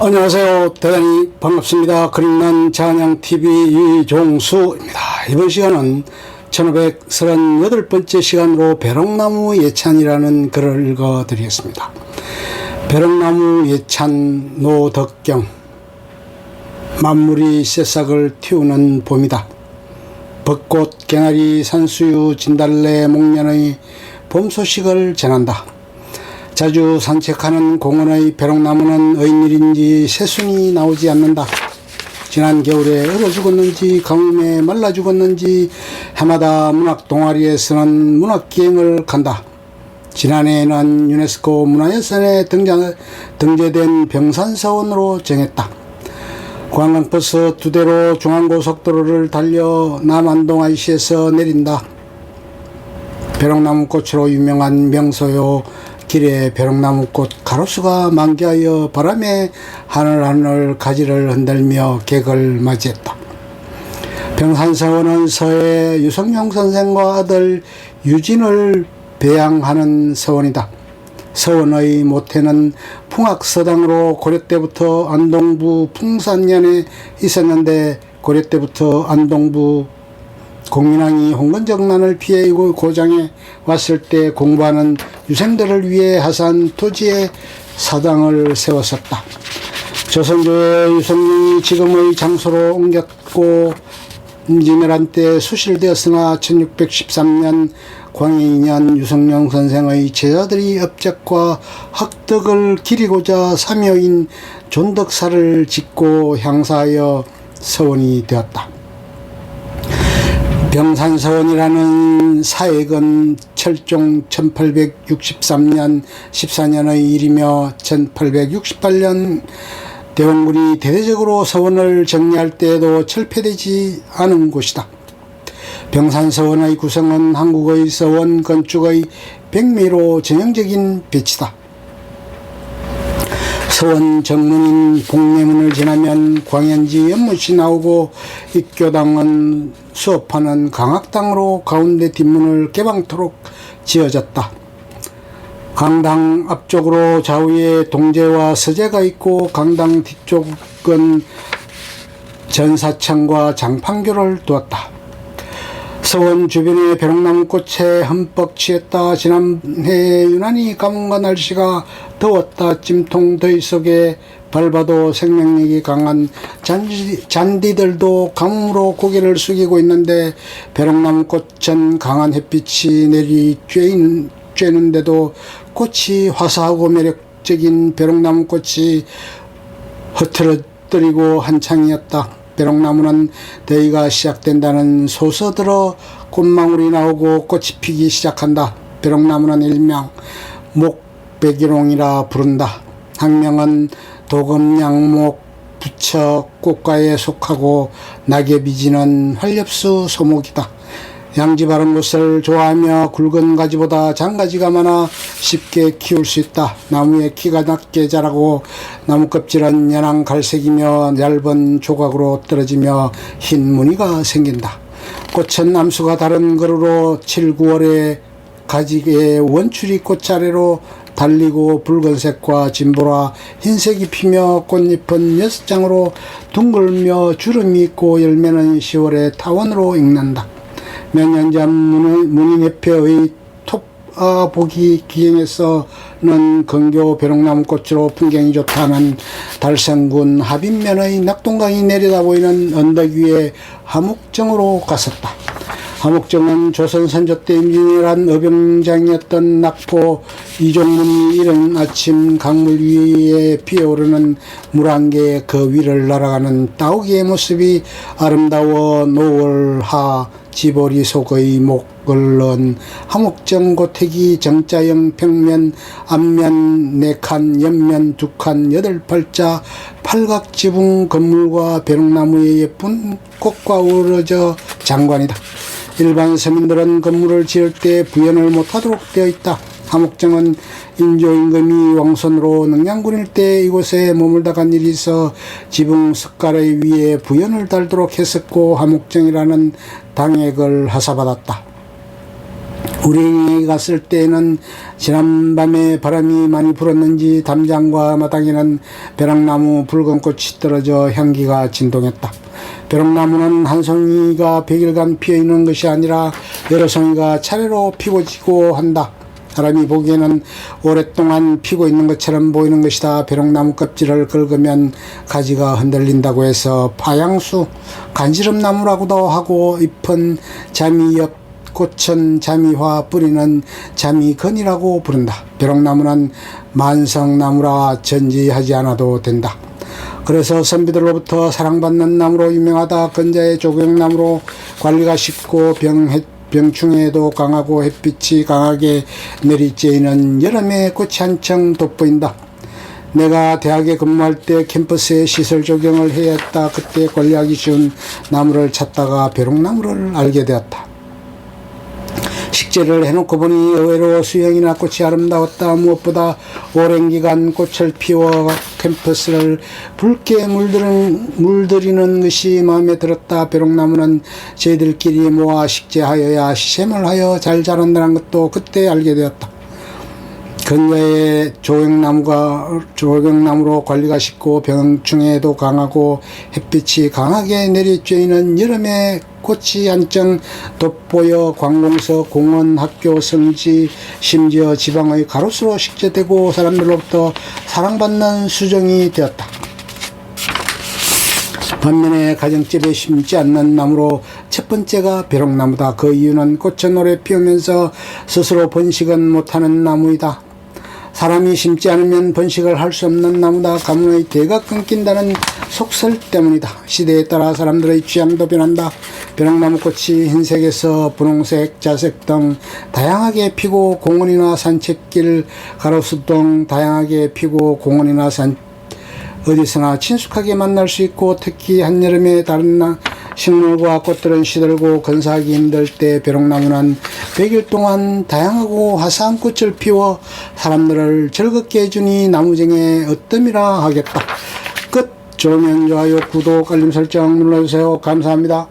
안녕하세요. 대단히 반갑습니다. 그림난 찬양TV 이종수입니다. 이번 시간은 1538번째 시간으로 벼락나무 예찬이라는 글을 읽어드리겠습니다. 벼락나무 예찬 노덕경 만물이 새싹을 틔우는 봄이다. 벚꽃, 개나리, 산수유, 진달래, 목련의 봄 소식을 전한다. 자주 산책하는 공원의 벼락나무는 어인일인지 새순이 나오지 않는다. 지난 겨울에 얼어 죽었는지 가뭄에 말라 죽었는지 해마다 문학 동아리에서는 문학 기행을 간다. 지난해에는 유네스코 문화유산에 등장, 등재된 병산서원으로 정했다. 관광버스 두 대로 중앙고속도로를 달려 남안동 IC에서 내린다. 벼락나무 꽃으로 유명한 명소요 길에 벼락나무꽃 가로수가 만개하여 바람에 하늘하늘 가지를 흔들며 객을 맞이했다. 병산서원은 서해 유성룡 선생과 아들 유진을 배양하는 서원이다. 서원의 모태는 풍악서당으로 고려 때부터 안동부 풍산년에 있었는데 고려 때부터 안동부 공민왕이 홍건정난을 피해 고장에 왔을 때 공부하는 유생들을 위해 하산 토지에 사당을 세웠었다. 조선조의 유성룡이 지금의 장소로 옮겼고 임진왜란 때 수실되었으나 1613년 광해 2년 유성룡 선생의 제자들이 업적과 학덕을 기리고자 삼여인 존덕사를 짓고 향사하여 서원이 되었다. 병산서원이라는 사액은 철종 1863년 14년의 일이며 1868년 대원군이 대대적으로 서원을 정리할 때에도 철폐되지 않은 곳이다. 병산서원의 구성은 한국의 서원 건축의 백미로 전형적인 배치다. 서원 정문인 복례문을 지나면 광연지 연못이 나오고 입교당은 수업하는 강학당으로 가운데 뒷문을 개방토록 지어졌다. 강당 앞쪽으로 좌우에 동제와 서재가 있고 강당 뒤쪽은 전사창과 장판교를 두었다. 서원 주변의 벼락나무 꽃에 흠뻑 취했다. 지난해 유난히 가뭄과 날씨가 더웠다. 찜통 더위 속에 밟아도 생명력이 강한 잔디, 잔디들도 가뭄으로 고개를 숙이고 있는데 벼락나무 꽃은 강한 햇빛이 내리 쬐는, 쬐는데도 꽃이 화사하고 매력적인 벼락나무 꽃이 흐트러뜨리고 한창이었다. 벼락나무는 대의가 시작된다는 소서 들어 꽃망울이 나오고 꽃이 피기 시작한다. 벼락나무는 일명 목백일홍이라 부른다. 학명은 도금양목 부처 꽃가에 속하고 낙엽이 지는 활엽수 소목이다. 양지 바른 곳을 좋아하며 굵은 가지보다 장가지가 많아 쉽게 키울 수 있다. 나무의 키가 낮게 자라고 나무 껍질은 연한 갈색이며 얇은 조각으로 떨어지며 흰 무늬가 생긴다. 꽃은 남수가 다른 거루로 7, 9월에 가지에 원추리 꽃자래로 달리고 붉은색과 진보라 흰색이 피며 꽃잎은 여섯 장으로 둥글며 주름이 있고 열매는 10월에 타원으로 익는다. 전 문인협회의 톱아 보기 기행에서는 건교 벼락나무 꽃으로 풍경이 좋다는 달성군 하빈면의 낙동강이 내려다 보이는 언덕 위에 하목정으로 갔었다. 하목정은 조선 선조 때 임진왜란 어병장이었던 낙포 이종문이 이른 아침 강물 위에 피어오르는 물한 개의 그 위를 날아가는 따오기의 모습이 아름다워 노을하 지보리 속의 목을 넣은 하목정 고택이 정자형 평면 앞면 네 칸 옆면 두 칸 여덟 팔자 팔각 지붕 건물과 벼락나무의 예쁜 꽃과 어우러져 장관이다. 일반 서민들은 건물을 지을 때 부연을 못하도록 되어 있다. 하목정은 인조임금이 왕손으로 능양군일 때 이곳에 머물다 간 일이 있어 지붕 석가래 위에 부연을 달도록 했었고 하목정이라는 당액을 하사받았다. 우리 갔을 때는 지난밤에 바람이 많이 불었는지 담장과 마당에는 벼락나무 붉은 꽃이 떨어져 향기가 진동했다. 벼락나무는 한 송이가 백일간 피어 있는 것이 아니라 여러 송이가 차례로 피고 지고 한다. 사람이 보기에는 오랫동안 피고 있는 것처럼 보이는 것이다. 벼락나무 껍질을 긁으면 가지가 흔들린다고 해서 파양수, 간지럼나무라고도 하고 잎은 자미엽 꽃은 자미화 뿌리는 자미건이라고 부른다. 벼락나무는 만성나무라 전지하지 않아도 된다. 그래서 선비들로부터 사랑받는 나무로 유명하다. 근자의 조경나무로 관리가 쉽고 병, 병충해에도 강하고 햇빛이 강하게 내리쬐이는 여름에 꽃이 한층 돋보인다. 내가 대학에 근무할 때 캠퍼스에 시설 조경을 해야 했다. 그때 관리하기 쉬운 나무를 찾다가 벼룩나무를 알게 되었다. 식재를 해놓고 보니 의외로 수영이나 꽃이 아름다웠다. 무엇보다 오랜 기간 꽃을 피워 캠퍼스를 붉게 물들이는, 물들이는 것이 마음에 들었다. 벼룩나무는 저희들끼리 모아 식재하여야 시샘을 하여 잘 자란다는 것도 그때 알게 되었다. 근처에 조경나무가 조경나무로 관리가 쉽고 병충해도 강하고 햇빛이 강하게 내리쬐이는 여름에 꽃이 한층 돋보여 관공서, 공원, 학교, 성지, 심지어 지방의 가로수로 식재되고 사람들로부터 사랑받는 수정이 되었다. 반면에 가정집에 심지 않는 나무로 첫 번째가 벼룩나무다. 그 이유는 꽃은 오래 피우면서 스스로 번식은 못하는 나무이다. 사람이 심지 않으면 번식을 할 수 없는 나무다. 가문의 대가 끊긴다는 속설 때문이다. 시대에 따라 사람들의 취향도 변한다. 벼락나무 꽃이 흰색에서 분홍색, 자색 등 다양하게 피고 공원이나 산책길, 가로수 등 다양하게 피고 공원이나 산 어디서나 친숙하게 만날 수 있고 특히 한여름에 다른 나- 식물과 꽃들은 시들고 건사하기 힘들 때 벼룩나무는 100일 동안 다양하고 화사한 꽃을 피워 사람들을 즐겁게 해주니 나무쟁의 어뜸이라 하겠다. 끝! 좋으면 좋아요, 구독, 알림 설정 눌러주세요. 감사합니다.